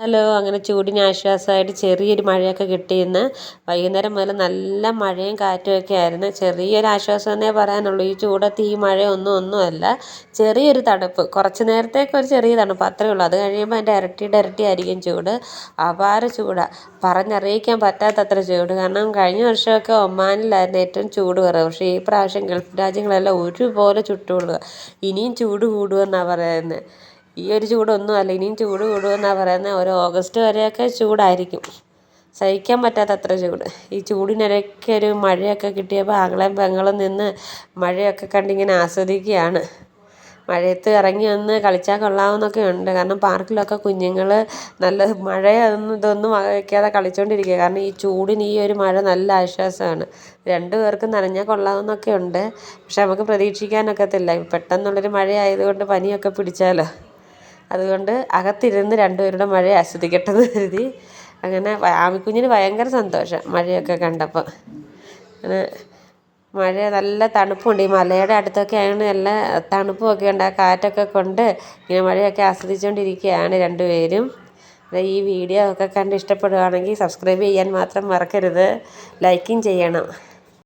Hello അങ്ങനെ ചൂടിന് ആശ്വാസമായിട്ട് ചെറിയൊരു മഴയൊക്കെ കിട്ടിയിന്ന്. വൈകുന്നേരം മുതൽ നല്ല മഴയും കാറ്റും ഒക്കെ ആയിരുന്നു. ചെറിയൊരു ആശ്വാസം എന്നേ പറയാനുള്ളൂ. ഈ ചൂടത്ത് ഈ മഴയൊന്നും ഒന്നുമല്ല. ചെറിയൊരു തണുപ്പ്. കുറച്ച് നേരത്തേക്ക് ഒരു ചെറിയ തണുപ്പ് അത്രയേ ഉള്ളൂ. അത് കഴിയുമ്പോൾ അതിന്റെ ഇരട്ടിയുടെ ഇരട്ടി ആയിരിക്കും ചൂട്. അപാര ചൂടാണ് പറഞ്ഞറിയിക്കാൻ പറ്റാത്തത്ര ചൂട്. കാരണം കഴിഞ്ഞ വർഷമൊക്കെ ഒമാനിലായിരുന്നു ഏറ്റവും ചൂട് കുറവ്. പക്ഷേ ഈ പ്രാവശ്യം ഗൾഫ് രാജ്യങ്ങളെല്ലാം ഒരുപോലെ ചുട്ടുകൊള്ളുക ഇനിയും ചൂട് കൂടുമെന്നാണ് പറയുന്നത്. ഈ ഒരു ചൂടൊന്നും അല്ല ഇനിയും ചൂട് കൂടുമെന്നാണ് പറയുന്നത് ഒരു ഓഗസ്റ്റ് വരെയൊക്കെ ചൂടായിരിക്കും. സഹിക്കാൻ പറ്റാത്തത്ര ചൂട്. ഈ ചൂടിനിടയ്ക്ക് ഒരു മഴയൊക്കെ കിട്ടിയപ്പോൾ ആങ്ങളെയും പെങ്ങളും നിന്ന് മഴയൊക്കെ കണ്ടിങ്ങനെ ആസ്വദിക്കുകയാണ്. മഴയത്ത് ഇറങ്ങി വന്ന് കളിച്ചാൽ കൊള്ളാമെന്നൊക്കെ ഉണ്ട്. കാരണം പാർക്കിലൊക്കെ കുഞ്ഞുങ്ങൾ നല്ല മഴയൊന്നും ഇതൊന്നും വയ്ക്കാതെ കളിച്ചുകൊണ്ടിരിക്കുക കാരണം ഈ ചൂടിന് ഈ ഒരു മഴ നല്ല ആശ്വാസമാണ്. രണ്ടു പേർക്കും നനഞ്ഞാൽ കൊള്ളാമെന്നൊക്കെ ഉണ്ട്. പക്ഷെ നമുക്ക് പ്രതീക്ഷിക്കാനൊക്കത്തില്ല പെട്ടെന്നുള്ളൊരു മഴയായതുകൊണ്ട് പനിയൊക്കെ പിടിച്ചാലോ? അതുകൊണ്ട് അകത്തിരുന്ന് രണ്ടുപേരുടെ മഴ ആസ്വദിക്കട്ടെ എന്ന് കരുതി. അങ്ങനെ ആമിക്കുഞ്ഞിന് ഭയങ്കര സന്തോഷം മഴയൊക്കെ കണ്ടപ്പോൾ അങ്ങനെ മഴ നല്ല തണുപ്പുണ്ട്. ഈ മലയുടെ അടുത്തൊക്കെ ആയതുകൊണ്ട് നല്ല തണുപ്പുമൊക്കെ ഉണ്ട്. ആ കാറ്റൊക്കെ കൊണ്ട് ഇങ്ങനെ മഴയൊക്കെ ആസ്വദിച്ചുകൊണ്ടിരിക്കുകയാണ് രണ്ടുപേരും. ഈ വീഡിയോ ഒക്കെ കണ്ട് ഇഷ്ടപ്പെടുകയാണെങ്കിൽ സബ്സ്ക്രൈബ് ചെയ്യാൻ മാത്രം മറക്കരുത്. ലൈക്കും ചെയ്യണം.